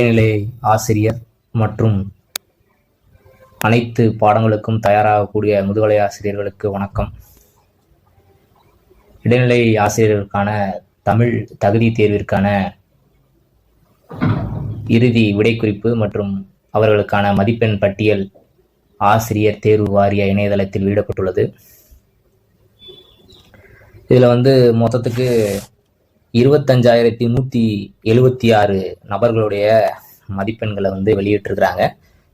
இடைநிலை ஆசிரியர் மற்றும் அனைத்து பாடங்களுக்கும் தயாராகக்கூடிய முதுகலை ஆசிரியர்களுக்கு வணக்கம். இடைநிலை ஆசிரியர்களுக்கான தமிழ் தகுதி தேர்விற்கான இறுதி விடைக்குறிப்பு மற்றும் அவர்களுக்கான மதிப்பெண் பட்டியல் ஆசிரியர் தேர்வு வாரிய இணையதளத்தில் வெளியிடப்பட்டுள்ளது. இதில் வந்து மொத்தத்துக்கு இருபத்தஞ்சாயிரத்தி நூற்றி எழுபத்தி ஆறு நபர்களுடைய மதிப்பெண்களை வந்து வெளியிட்டிருக்கிறாங்க.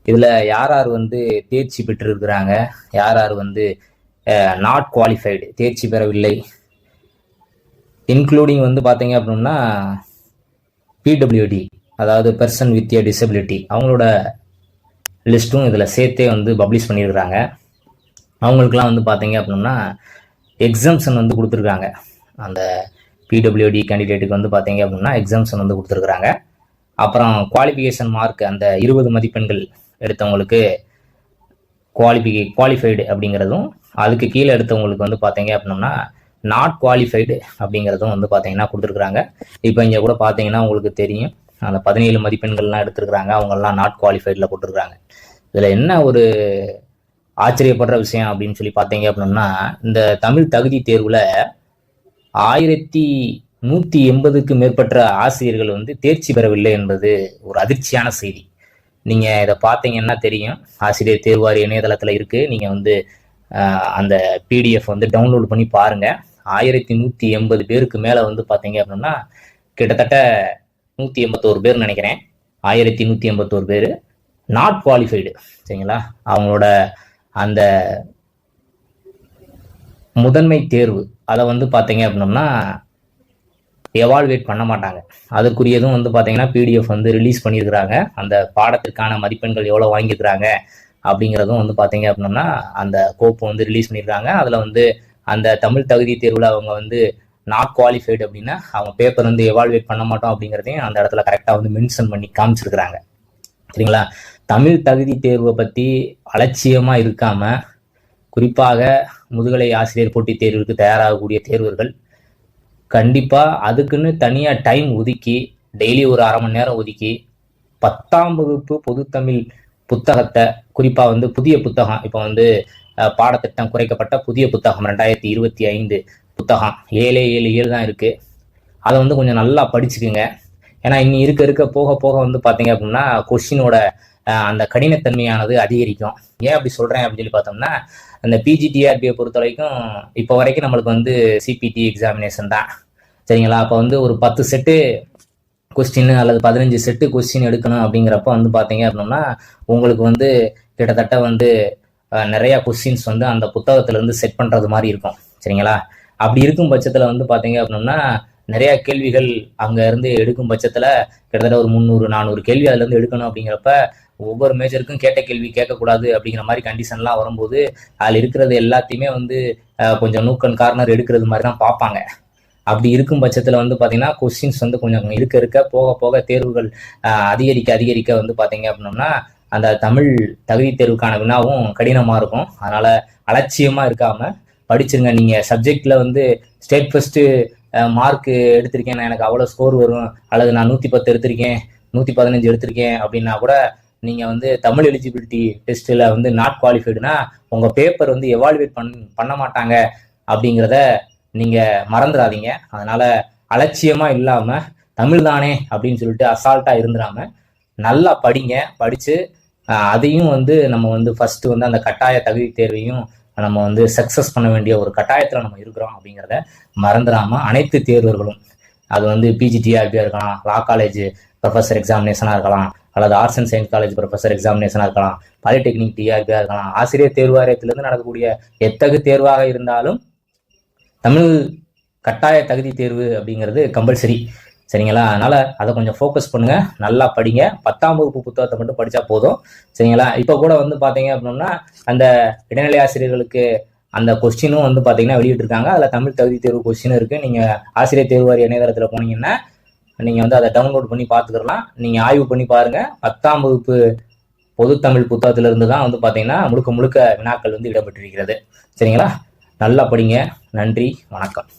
இதில் யார் யார் வந்து தேர்ச்சி பெற்றிருக்கிறாங்க? யார் யார் வந்து நாட் குவாலிஃபைடு தேர்ச்சி பெறவில்லை? இன்க்ளூடிங் வந்து பார்த்தீங்க அப்படின்னா பிடபிள்யூடி அதாவது பர்சன் வித் ஏ டிசபிலிட்டி அவங்களோட லிஸ்ட்டும் இதில் சேர்த்தே வந்து பப்ளிஷ் பண்ணியிருக்கிறாங்க. அவங்களுக்குலாம் வந்து பார்த்தீங்க அப்படின்னா எக்ஸம்ஷன் வந்து கொடுத்துருக்காங்க. அந்த பிடபிள்யூடி கேண்டிடேட்டுக்கு வந்து பார்த்தீங்க அப்படின்னா எக்ஸாம்ஷன் வந்து கொடுத்துருக்குறாங்க. அப்புறம் குவாலிஃபிகேஷன் மார்க் அந்த இருபது மதிப்பெண்கள் எடுத்தவங்களுக்கு குவாலிஃபிகே குவாலிஃபைடு அப்படிங்கிறதும் அதுக்கு கீழே எடுத்தவங்களுக்கு வந்து பார்த்தீங்க அப்படின்னா நாட் குவாலிஃபைடு அப்படிங்கிறதும் வந்து பார்த்தீங்கன்னா கொடுத்துருக்குறாங்க. இப்போ இங்கே கூட பார்த்தீங்கன்னா உங்களுக்கு தெரியும் அந்த பதினேழு மதிப்பெண்கள்லாம் எடுத்துருக்குறாங்க அவங்கெல்லாம் நாட் குவாலிஃபைடில் கொடுத்துருக்குறாங்க. இதில் என்ன ஒரு ஆச்சரியப்படுற விஷயம் அப்படின்னு சொல்லி பார்த்தீங்க அப்படின்னா இந்த தமிழ் தகுதி தேர்வில் ஆயிரத்தி நூற்றி எண்பதுக்கு மேற்பட்ட ஆசிரியர்கள் வந்து தேர்ச்சி பெறவில்லை என்பது ஒரு அதிர்ச்சியான செய்தி. நீங்கள் இதை பார்த்தீங்கன்னா தெரியும். ஆசிரியர் தேர்வாரி இணையதளத்தில் இருக்குது நீங்கள் வந்து அந்த பிடிஎஃப் வந்து டவுன்லோட் பண்ணி பாருங்கள் ஆயிரத்தி நூற்றி எண்பது பேருக்கு மேலே வந்து பார்த்தீங்க அப்படின்னா கிட்டத்தட்ட நூற்றி எண்பத்தோரு பேர் நினைக்கிறேன். ஆயிரத்தி நூற்றி எண்பத்தோரு பேர். நாட் குவாலிஃபைடு சரிங்களா? அவங்களோட அந்த முதன்மை தேர்வு. அதை வந்து பார்த்தீங்க அப்படின்னம்னா எவால்வேட் பண்ண மாட்டாங்க. அதற்குரியதும் வந்து பார்த்தீங்கன்னா பிடிஎஃப் வந்து ரிலீஸ் பண்ணியிருக்கிறாங்க. அந்த பாடத்திற்கான மதிப்பெண்கள் எவ்வளோ வாங்கியிருக்கிறாங்க அப்படிங்கிறதும் வந்து பார்த்தீங்க அப்படின்னா அந்த கோப்பு வந்து ரிலீஸ் பண்ணியிருக்காங்க. அதில் வந்து அந்த தமிழ் தகுதி தேர்வில் அவங்க வந்து நாட் குவாலிஃபைடு அப்படின்னா அவங்க பேப்பர் வந்து எவால்வேட் பண்ண மாட்டோம் அப்படிங்கிறதையும் அந்த இடத்துல கரெக்டாக வந்து மென்ஷன் பண்ணி காமிச்சிருக்கிறாங்க. சரிங்களா? தமிழ் தகுதி தேர்வை பற்றி அலட்சியமாக இருக்காமல் குறிப்பாக முதுகலை ஆசிரியர் போட்டித் தேர்விற்கு தயாராகக்கூடிய தேர்வர்கள் கண்டிப்பாக அதுக்குன்னு தனியாக டைம் ஒதுக்கி டெய்லி ஒரு அரை மணி நேரம் ஒதுக்கி பத்தாம் வகுப்பு பொதுத்தமிழ் புத்தகத்தை குறிப்பாக வந்து புதிய புத்தகம் இப்போ வந்து பாடத்திட்டம் குறைக்கப்பட்ட புதிய புத்தகம் ரெண்டாயிரத்தி இருபத்தி ஐந்து புத்தகம் ஏழே ஏழு ஏழு தான் இருக்குது அதை வந்து கொஞ்சம் நல்லா படிச்சுக்குங்க. ஏன்னா இன்னி இருக்க இருக்க போக போக வந்து பார்த்தீங்க அப்படின்னா கொஷினோட அந்த கடினத்தன்மையானது அதிகரிக்கும். ஏன் அப்படி சொல்கிறேன் அப்படின்னு சொல்லி பார்த்தோம்னா அந்த பிஜிடிஆர்பியை பொறுத்த வரைக்கும் இப்போ வரைக்கும் நம்மளுக்கு வந்து சிபிடி எக்ஸாமினேஷன் தான். சரிங்களா? அப்போ வந்து ஒரு பத்து செட்டு கொஸ்டின் அல்லது பதினஞ்சு செட்டு கொஸ்டின் எடுக்கணும் அப்படிங்கிறப்ப வந்து பார்த்தீங்க அப்படின்னா உங்களுக்கு வந்து கிட்டத்தட்ட வந்து நிறையா கொஸ்டின்ஸ் வந்து அந்த புத்தகத்திலேருந்து செட் பண்ணுறது மாதிரி இருக்கும். சரிங்களா? அப்படி இருக்கும் பட்சத்தில் வந்து பார்த்தீங்க அப்படின்னா நிறையா கேள்விகள் அங்கே இருந்து எடுக்கும் பட்சத்தில் கிட்டத்தட்ட ஒரு முந்நூறு நானூறு கேள்வி அதுலேருந்து எடுக்கணும் அப்படிங்கிறப்ப ஒவ்வொரு மேஜருக்கும் கேட்ட கேள்வி கேட்கக்கூடாது அப்படிங்கிற மாதிரி கண்டிஷன்லாம் வரும்போது அதில் இருக்கிறது எல்லாத்தையுமே வந்து கொஞ்சம் நூக்கன் கார்னர் எடுக்கிறது மாதிரி தான் பார்ப்பாங்க. அப்படி இருக்கும் பட்சத்தில் வந்து பார்த்தீங்கன்னா கொஸ்டின்ஸ் வந்து கொஞ்சம் இருக்க இருக்க போக போக தேர்வுகள் அதிகரிக்க அதிகரிக்க வந்து பார்த்தீங்க அப்படின்னோம்னா அந்த தமிழ் தகுதி தேர்வுக்கான வினாவும் கடினமாக இருக்கும். அதனால் அலட்சியமாக இருக்காமல் படிச்சிருங்க. நீங்கள் சப்ஜெக்டில் வந்து ஸ்டேட் ஃபஸ்ட்டு மார்க் எடுத்திருக்கேன் நான் எனக்கு அவ்வளோ ஸ்கோர் வரும். அல்லது நான் நூற்றி பத்து எடுத்திருக்கேன் நூற்றி பதினஞ்சு எடுத்திருக்கேன் அப்படின்னா கூட நீங்கள் வந்து தமிழ் எலிஜிபிலிட்டி டெஸ்ட்டில் வந்து நாட் குவாலிஃபைடுனா உங்கள் பேப்பர் வந்து எவால்வேட் பண் பண்ண மாட்டாங்க அப்படிங்கிறத நீங்கள் மறந்துடாதீங்க அதனால் அலட்சியமாக இல்லாமல் தமிழ் தானே அப்படின்னு சொல்லிட்டு அசால்ட்டாக இருந்துடாமல் நல்லா படிங்க. படித்து அதையும் வந்து நம்ம வந்து ஃபஸ்ட்டு வந்து அந்த கட்டாய தகுதி தேர்வையும் நம்ம வந்து சக்ஸஸ் பண்ண வேண்டிய ஒரு கட்டாயத்தில் நம்ம இருக்கிறோம் அப்படிங்கிறத மறந்துடாமல் அனைத்து தேர்வர்களும் அது வந்து பிஜிடிஆர்பியாக இருக்கலாம் லா காலேஜ் ப்ரொஃபஸர் எக்ஸாமினேஷனாக இருக்கலாம் அல்லது arts and science college professor எக்ஸாமினேஷனாக இருக்கலாம் பாலிடெக்னிக் டிஆர்பியாக இருக்கலாம் ஆசிரியர் தேர்வாரியத்திலிருந்து நடக்கக்கூடிய எத்தகு தேர்வாக இருந்தாலும் தமிழ் கட்டாய தகுதி தேர்வு அப்படிங்கிறது கம்பல்சரி சரிங்களா? அதனால் அதை கொஞ்சம் ஃபோக்கஸ் பண்ணுங்கள் நல்லா படிங்க. பத்தாம் வகுப்பு புத்தகத்தை மட்டும் படித்தா போதும். சரிங்களா? இப்போ கூட வந்து பார்த்தீங்க அப்படின்னா அந்த இடைநிலை ஆசிரியர்களுக்கு அந்த கொஸ்டினும் வந்து பார்த்தீங்கன்னா வெளியிட்டிருக்காங்க. அதில் தமிழ் தகுதி தேர்வு கொஸ்டின் இருக்குது நீங்கள் ஆசிரியர் தேர்வு தேர்வாரி இணையதளத்தில் போனீங்கன்னா நீங்கள் வந்து அதை டவுன்லோட் பண்ணி பார்த்துக்கலாம். நீங்கள் ஆய்வு பண்ணி பாருங்கள் பத்தாம் வகுப்பு பொதுத்தமிழ் புத்தகத்திலிருந்து தான் வந்து பார்த்தீங்கன்னா முழுக்க முழுக்க வினாக்கள் வந்து இடப்பட்டிருக்கிறது சரிங்களா? நல்லா படிங்க. நன்றி. வணக்கம்.